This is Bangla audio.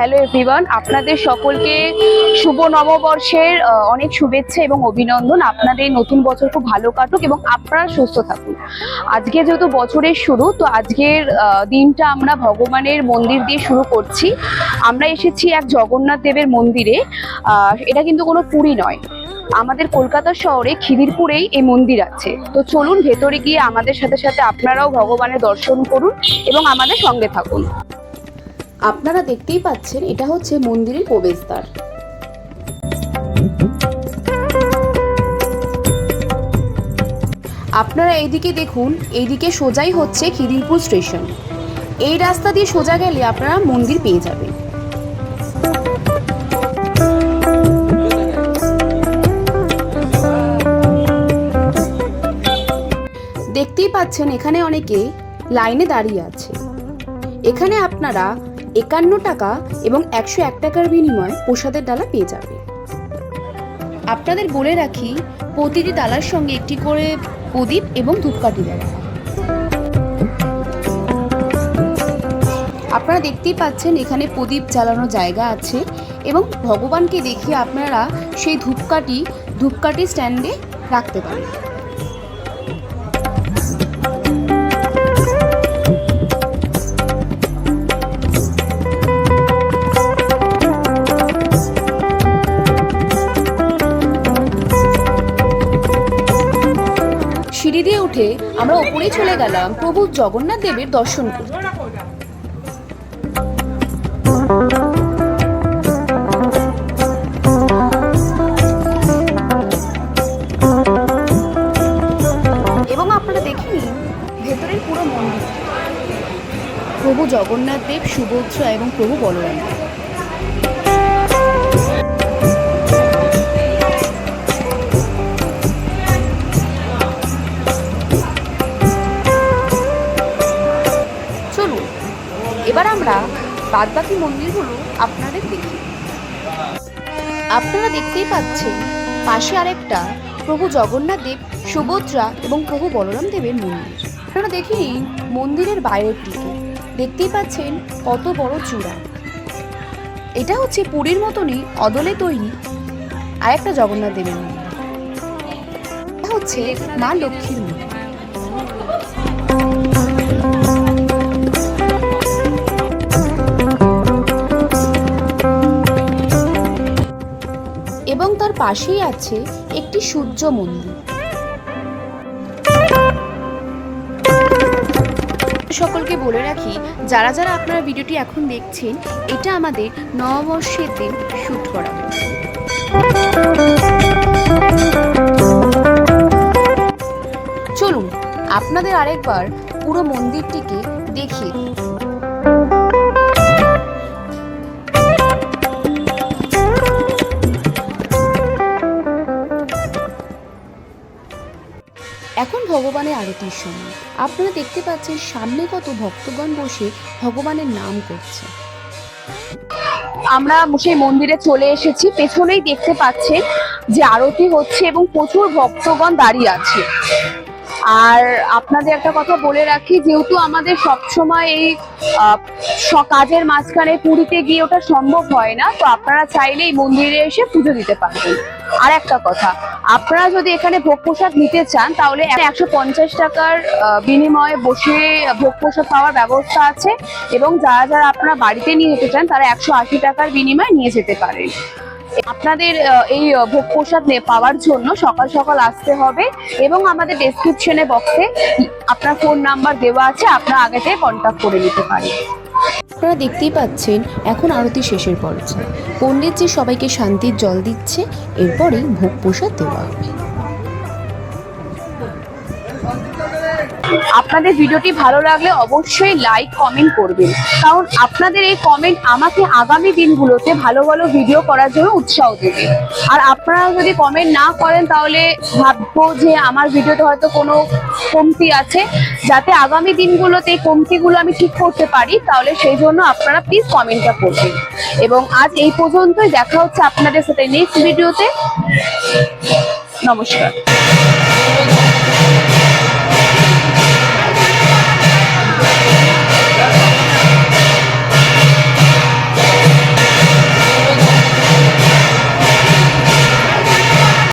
হ্যালো এভরিওয়ান আপনাদের সকলকে শুভ নববর্ষের অনেক শুভেচ্ছা এবং অভিনন্দন। আপনাদের নতুন বছর খুব ভালো কাটুক এবং আপনারা সুস্থ থাকুন। আজকে যেহেতু বছরের শুরু, তো আজকের দিনটা আমরা ভগবানের মন্দির দিয়ে শুরু করছি। আমরা এসেছি এক জগন্নাথ দেবের মন্দিরে। এটা কিন্তু কোনো পুরী নয়। আমাদের কলকাতা শহরে খিদিরপুরেই এই মন্দির আছে। তো চলুন ভেতরে গিয়ে আমাদের সাথে সাথে আপনারাও ভগবানের দর্শন করুন এবং আমাদের সঙ্গে থাকুন। আপনারা দেখতেই পাচ্ছেন, এটা হচ্ছে মন্দিরের প্রবেশদ্বার। আপনারা এইদিকে দেখুন, এইদিকে সোজাই হচ্ছে খিদিরপুর স্টেশন। এই রাস্তা দিয়ে সোজা গেলে আপনারা মন্দির পেয়ে যাবেন। দেখতেই পাচ্ছেন, এখানে অনেকে লাইনে দাঁড়িয়ে আছে। এখানে আপনারা একান্ন টাকা এবং একশো এক টাকার বিনিময়ে প্রসাদের ডালা পেয়ে যাবে আপনাদের বলে রাখি, প্রতিটি ডালার সঙ্গে একটি করে প্রদীপ এবং ধূপকাঠি হয়। আপনারা দেখতেই পাচ্ছেন, এখানে প্রদীপ জ্বালানোর জায়গা আছে এবং ভগবানকে দেখিয়ে আপনারা সেই ধূপকাঠি ধূপকাঠি স্ট্যান্ডে রাখতে পারেন সিঁড়ি দিয়ে উঠে আমরা ওপরে চলে গেলাম প্রভু জগন্নাথ দেবের দর্শন করতে। এবং আপনারা দেখে নিন ভেতরের পুরো মন্দির। প্রভু জগন্নাথ দেব, সুভদ্রা এবং প্রভু বলরাম। আমরা বাদবাকি মন্দিরগুলো আপনাদের দেখি। আপনারা দেখতেই পাচ্ছেন, পাশে আরেকটা প্রভু জগন্নাথ দেব, সুভদ্রা এবং প্রভু বলরাম দেবের মন্দির। আপনারা দেখে নিন মন্দিরের বাইরের দিকে দেখতেই পাচ্ছেন কত বড় চূড়া। এটা হচ্ছে পুরীর মতনই অদলে তৈরি আরেকটা জগন্নাথ দেবের মন্দির। হচ্ছে মা লক্ষ্মীর মন্দির। এবং তার পাশেই আছে একটি সূর্য মন্দির। সকলকে বলে রাখি, যারা যারা আপনারা ভিডিওটি এখন দেখছেন, এটা আমাদের নববর্ষের দিন শ্যুট করা। চলুন, আপনাদের আরেকবার পুরো মন্দিরটিকে দেখিয়ে ভগবানের আরতির সময় আপনারা দেখতে পাচ্ছেন সামনে কত ভক্তগণ বসে ভগবানের নাম করছে। আমরা সেই মন্দিরে চলে এসেছি, পেছনেই দেখতে পাচ্ছেন যে আরতি হচ্ছে এবং প্রচুর ভক্তগণ দাঁড়িয়ে আছে। আর আপনাদের একটা কথা বলে রাখি, যেহেতু আমাদের সবসময় এই কাজের মাঝখানে পুরীতে গিয়ে ওটা সম্ভব হয় না, তো আপনারা চাইলে এই মন্দিরে এসে পুজো দিতে পারবেন। আর একটা কথা, আপনারা যদি এখানে ভোগ প্রসাদ নিতে চান, তাহলে একশো পঞ্চাশ টাকার বিনিময়ে বসে ভোগ প্রসাদ পাওয়ার ব্যবস্থা আছে এবং যারা যারা আপনারা বাড়িতে নিয়ে যেতে চান, তারা একশো আশি টাকার বিনিময়ে নিয়ে যেতে পারেন। আপনাদের এই ভোগ প্রসাদ পাওয়ার জন্য সকাল সকাল আসতে হবে এবং আমাদের ডেসক্রিপশনে বক্সে আপনার ফোন নাম্বার দেওয়া আছে, আপনার আগে থেকে কন্ট্যাক্ট করে নিতে পারেন। আপনারা দেখতেই পাচ্ছেন, এখন আরতি শেষের পর্যায়ে পণ্ডিত যে সবাইকে শান্তির জল দিচ্ছে, এরপরেই ভোগ প্রসাদ দেওয়া হবে। আপনাদের ভিডিওটি ভালো লাগলে অবশ্যই লাইক কমেন্ট করবেন। কারণ আপনাদের এই কমেন্ট আমাকে আগামী দিনগুলোতে ভালো ভালো ভিডিও করার জন্য উৎসাহ দেবে। আর আপনারা যদি কমেন্ট না করেন তাহলে ভাববো যে আমার ভিডিওতে হয়তো কোনো কমতি আছে। যাতে আগামী দিনগুলোতে এই কমতিগুলো আমি ঠিক করতে পারি, তাহলে সেই জন্য আপনারা প্লিজ কমেন্টটা করবেন। এবং আজ এই পর্যন্তই, দেখা হচ্ছে আপনাদের সাথে নেক্সট ভিডিওতে নমস্কার।